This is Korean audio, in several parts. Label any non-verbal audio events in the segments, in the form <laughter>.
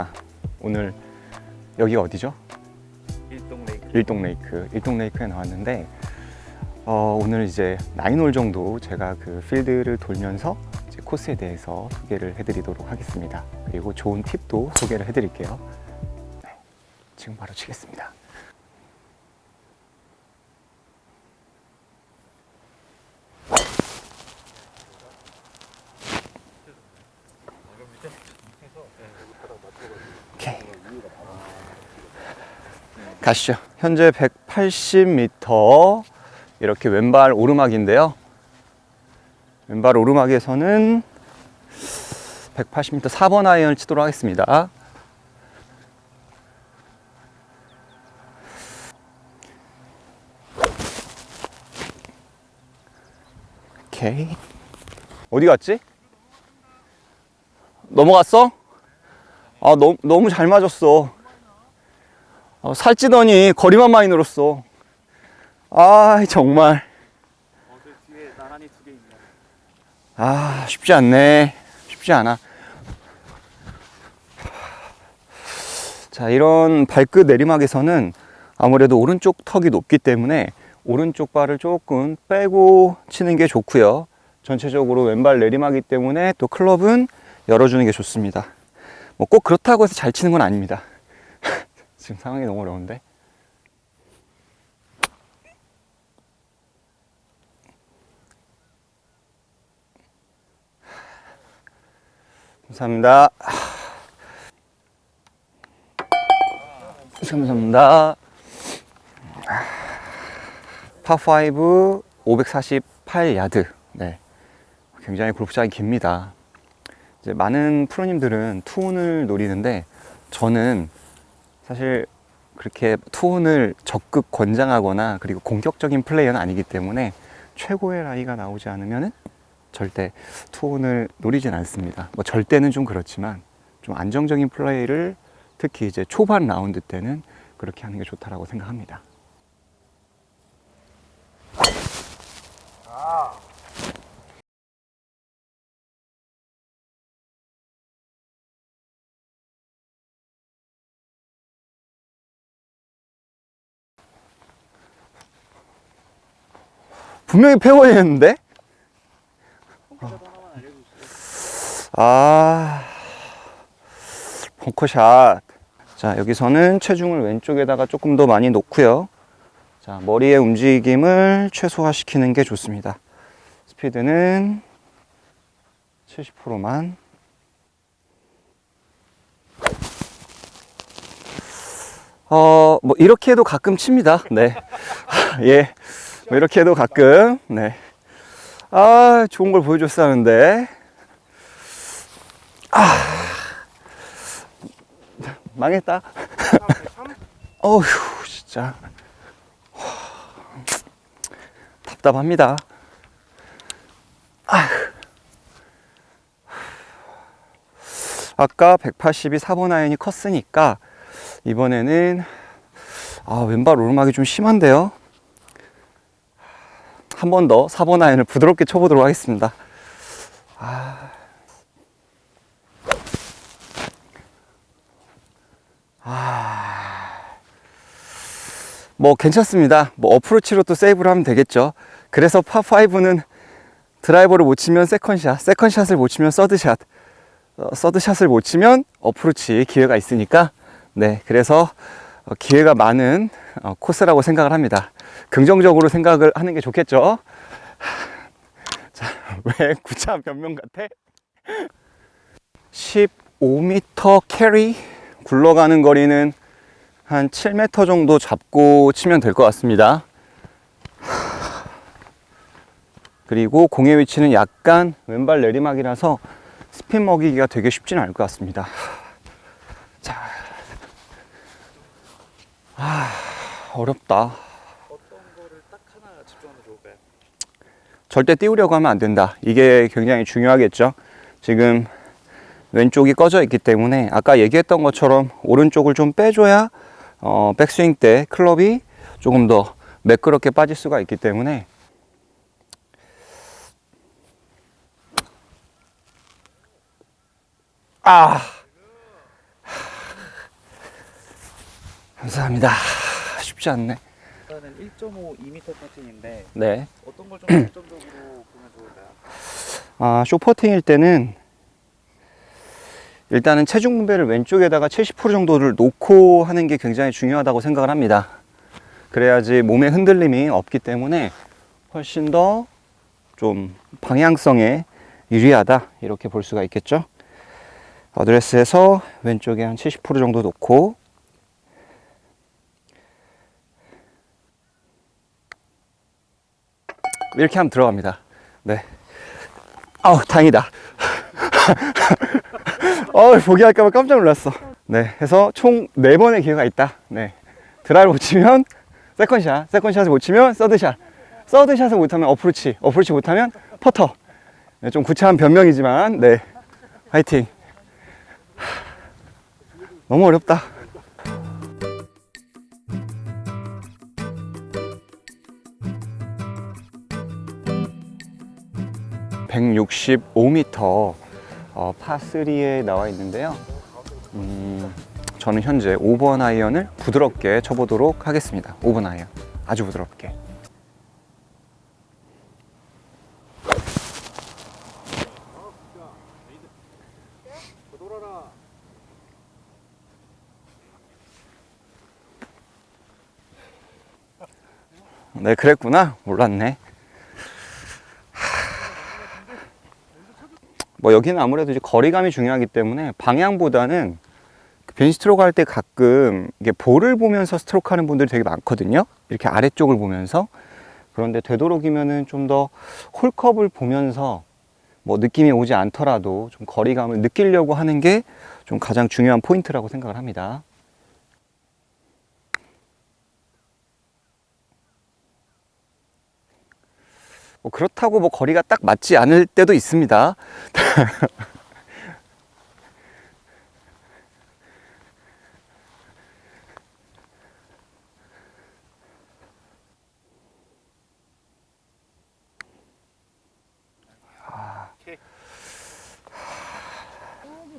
프로입니다. 오늘 여기가 어디죠? 일동 레이크 일동 레이크. 일동 레이크에 나왔는데 어, 오늘 이제 나인홀 정도 제가 그 필드를 돌면서 이제 코스에 대해서 소개를 해드리도록 하겠습니다. 그리고 좋은 팁도 소개를 해드릴게요. 네, 지금 바로 치겠습니다. 가시죠. 현재 180m 이렇게 왼발 오르막인데요. 왼발 오르막에서는 180m 4번 아이언을 치도록 하겠습니다. 오케이. 어디 갔지? 넘어갔어? 아, 너무, 너무 잘 맞았어. 어, 살찌더니 거리만 많이 늘었어. 아, 정말. 아, 쉽지 않네. 쉽지 않아. 자, 이런 발끝 내리막에서는 아무래도 오른쪽 턱이 높기 때문에 오른쪽 발을 조금 빼고 치는 게 좋고요. 전체적으로 왼발 내리막이기 때문에 또 클럽은 열어주는 게 좋습니다. 뭐 꼭 그렇다고 해서 잘 치는 건 아닙니다. 지금 상황이 너무 어려운데. 감사합니다. 감사합니다. 파5 548야드. 네. 굉장히 골프 장이 깁니다. 이제 많은 프로님들은 투혼을 노리는데 저는 사실 그렇게 투혼을 적극 권장하거나 그리고 공격적인 플레이어는 아니기 때문에 최고의 라이가 나오지 않으면은 절대 투혼을 노리진 않습니다. 뭐 절대는 좀 그렇지만 좀 안정적인 플레이를 특히 이제 초반 라운드 때는 그렇게 하는 게 좋다라고 생각합니다. 분명히 알려주세요 아, 벙커샷. 자, 여기서는 체중을 왼쪽에다가 조금 더 많이 놓고요. 자, 머리의 움직임을 최소화시키는 게 좋습니다. 스피드는 70%만. 어, 뭐, 이렇게 해도 가끔 칩니다. 네. <laughs> 예. 뭐, 이렇게 해도 가끔. 네. 아, 좋은 걸 보여줬었는데. 아. 망했다. <laughs> 어휴, 진짜. 와, 답답합니다. 아. 아까 180이 4번 아이언이 컸으니까 이번에는 아, 왼발 오르막이 좀 심한데요. 한 번 더 4번 아이언을 부드럽게 쳐보도록 하겠습니다. 아. 아. 뭐 괜찮습니다. 뭐 어프로치로 또 세이브를 하면 되겠죠. 그래서 파5는 드라이버를 못 치면 세컨샷, 세컨샷을 못 치면 서드샷, 어, 서드샷을 못 치면 어프로치 기회가 있으니까 네, 그래서 어, 기회가 많은 어, 코스라고 생각을 합니다. 긍정적으로 생각을 하는 게 좋겠죠. 자, <laughs> 왜 구차 변명 같아? 15m 캐리 굴러가는 거리는 한 7m 정도 잡고 치면 될 것 같습니다. 그리고 공의 위치는 약간 왼발 내리막이라서 스핀 먹이기가 되게 쉽지는 않을 것 같습니다. 어렵다. 절대 띄우려고 하면 안 된다. 이게 굉장히 중요하겠죠. 지금 왼쪽이 꺼져 있기 때문에 아까 얘기했던 것처럼 오른쪽을 좀 빼줘야 어, 백스윙 때 클럽이 조금 더 매끄럽게 빠질 수가 있기 때문에 아 감사합니다. 쉽지 않네. 일단은 1.5, 2m 퍼팅인데 네. 어떤 걸 좀 중점적으로 보면 좋을까요? 아, 쇼퍼팅일 때는 일단은 체중 분배를 왼쪽에다가 70% 정도를 놓고 하는 게 굉장히 중요하다고 생각을 합니다. 그래야지 몸의 흔들림이 없기 때문에 훨씬 더 좀 방향성에 유리하다 이렇게 볼 수가 있겠죠. 어드레스에서 왼쪽에 한 70% 정도 놓고 이렇게 하면 들어갑니다. 네. 아우 다행이다. <laughs> 어 포기할까봐 깜짝 놀랐어. 네, 해서 총네 번의 기회가 있다. 네, 드라이브 못 치면 세컨샷, 세컨샷을 못 치면 서드샷, 서드샷을 못하면 어프로치, 어프로치 못하면 퍼터. 네, 좀 구차한 변명이지만 네, 화이팅. 하, 너무 어렵다. (165m) 어, 파3에 나와 있는데요. 음, 저는 현재 5번 아이언을 부드럽게 쳐보도록 하겠습니다. 5번 아이언. 아주 부드럽게. 네, 그랬구나. 몰랐네. 뭐 여기는 아무래도 이제 거리감이 중요하기 때문에 방향보다는 벤 스트로크 할 때 가끔 이게 볼을 보면서 스트로크 하는 분들이 되게 많거든요. 이렇게 아래쪽을 보면서. 그런데 되도록이면은 좀 더 홀컵을 보면서 뭐 느낌이 오지 않더라도 좀 거리감을 느끼려고 하는 게 좀 가장 중요한 포인트라고 생각을 합니다. 뭐 그렇다고 뭐 거리가 딱 맞지 않을 때도 있습니다. <laughs>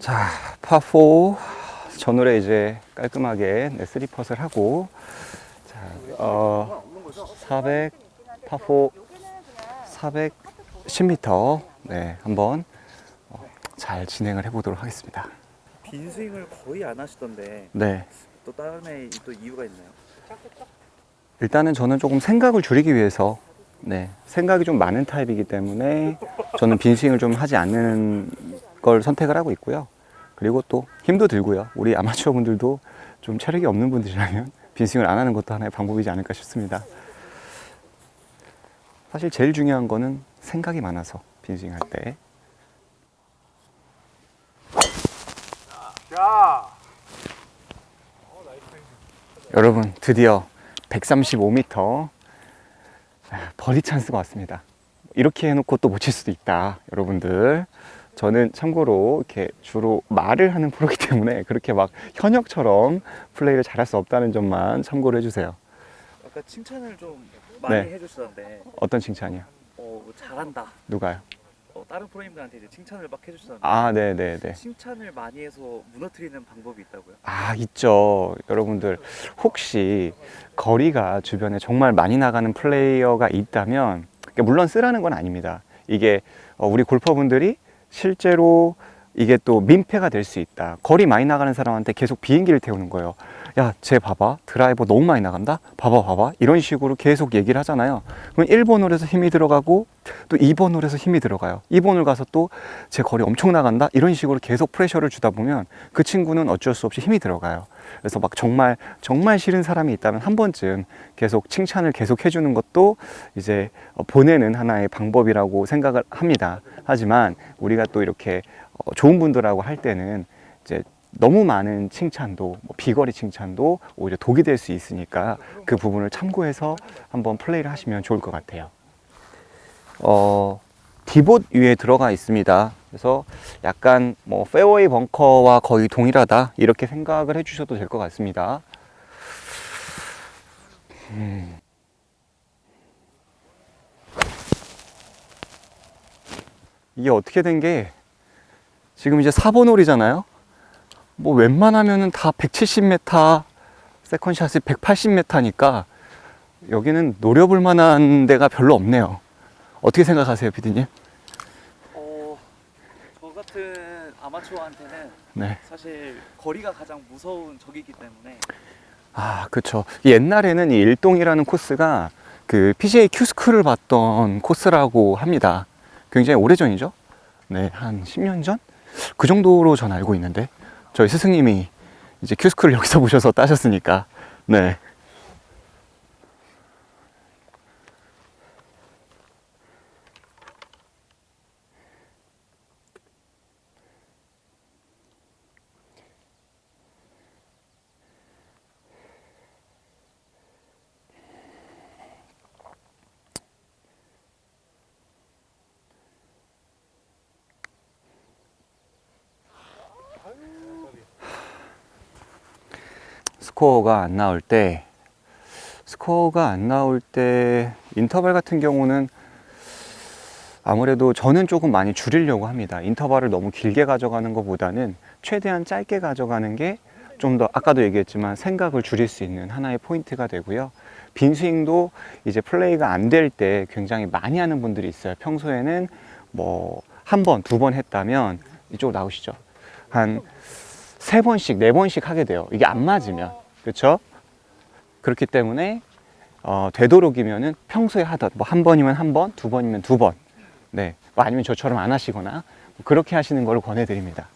자, 파4 전홀에 이제 깔끔하게 네, 3펫을 하고. 자, 어, 400 파4 410m 네, 한번 어, 잘 진행을 해보도록 하겠습니다. 빈 스윙을 거의 안 하시던데 네, 또 다음에 또 이유가 있나요? 일단은 저는 조금 생각을 줄이기 위해서 네, 생각이 좀 많은 타입이기 때문에 저는 빈 스윙을 좀 하지 않는 걸 선택을 하고 있고요. 그리고 또 힘도 들고요. 우리 아마추어 분들도 좀 체력이 없는 분들이라면 빈 스윙을 안 하는 것도 하나의 방법이지 않을까 싶습니다. 사실 제일 중요한 거는 생각이 많아서 빈 스윙 할 때. 여러분 드디어 135m 버디 찬스가 왔습니다. 이렇게 해놓고 또 못 칠 수도 있다, 여러분들. 저는 참고로 이렇게 주로 말을 하는 프로기 때문에 그렇게 막 현역처럼 플레이를 잘할 수 없다는 점만 참고로 해주세요. 아까 칭찬을 좀 많이 네. 해주시던데 어떤 칭찬이요? 어, 뭐 잘한다 누가요? 어, 다른 프로님들한테 이제 칭찬을 막 해주시던데 아, 네, 네, 네. 칭찬을 많이 해서 무너뜨리는 방법이 있다고요? 아, 있죠. 여러분들, 혹시 거리가 주변에 정말 많이 나가는 플레이어가 있다면, 그러니까 물론 쓰라는 건 아닙니다. 이게 어, 우리 골퍼분들이 실제로 이게 또 민폐가 될 수 있다. 거리 많이 나가는 사람한테 계속 비행기를 태우는 거예요. 야, 쟤 봐봐. 드라이버 너무 많이 나간다? 봐봐, 봐봐. 이런 식으로 계속 얘기를 하잖아요. 그럼 1번 홀에서 힘이 들어가고 또 2번 홀에서 힘이 들어가요. 2번 홀 가서 또 제 거리 엄청 나간다? 이런 식으로 계속 프레셔를 주다 보면 그 친구는 어쩔 수 없이 힘이 들어가요. 그래서 막 정말, 정말 싫은 사람이 있다면 한 번쯤 계속 칭찬을 계속 해주는 것도 이제 보내는 하나의 방법이라고 생각을 합니다. 하지만 우리가 또 이렇게 어, 좋은 분들하고 할 때는 이제 너무 많은 칭찬도 뭐 비거리 칭찬도 오히려 독이 될 수 있으니까 그 부분을 참고해서 한번 플레이를 하시면 좋을 것 같아요. 어, 디봇 위에 들어가 있습니다. 그래서 약간 뭐 페어웨이 벙커와 거의 동일하다 이렇게 생각을 해주셔도 될 것 같습니다. 음. 이게 어떻게 된 게 지금 이제 4번 홀이잖아요. 뭐 웬만하면은 다 170m, 세컨샷이 180m니까 여기는 노려볼 만한 데가 별로 없네요. 어떻게 생각하세요, 피디님? 어, 저 같은 아마추어한테는 네. 사실 거리가 가장 무서운 적이기 때문에 아, 그쵸. 옛날에는 이 일동이라는 코스가 그 PGA 큐스크를 봤던 코스라고 합니다. 굉장히 오래전이죠? 네, 한 10년 전? 그 정도로 전 알고 있는데, 저희 스승님이 이제 큐스크를 <laughs> 여기서 보셔서 따셨으니까, 네. 스코어가 안 나올 때, 스코어가 안 나올 때, 인터벌 같은 경우는 아무래도 저는 조금 많이 줄이려고 합니다. 인터벌을 너무 길게 가져가는 것보다는 최대한 짧게 가져가는 게 좀 더, 아까도 얘기했지만 생각을 줄일 수 있는 하나의 포인트가 되고요. 빈 스윙도 이제 플레이가 안 될 때 굉장히 많이 하는 분들이 있어요. 평소에는 뭐 한 번, 두 번 했다면 이쪽으로 나오시죠. 한 세 번씩, 네 번씩 하게 돼요. 이게 안 맞으면. 그렇죠? 그렇기 때문에 어, 되도록이면은 평소에 하던 뭐 한 번이면 한 번, 두 번이면 두 번. 네. 뭐 아니면 저처럼 안 하시거나 뭐 그렇게 하시는 걸 권해 드립니다.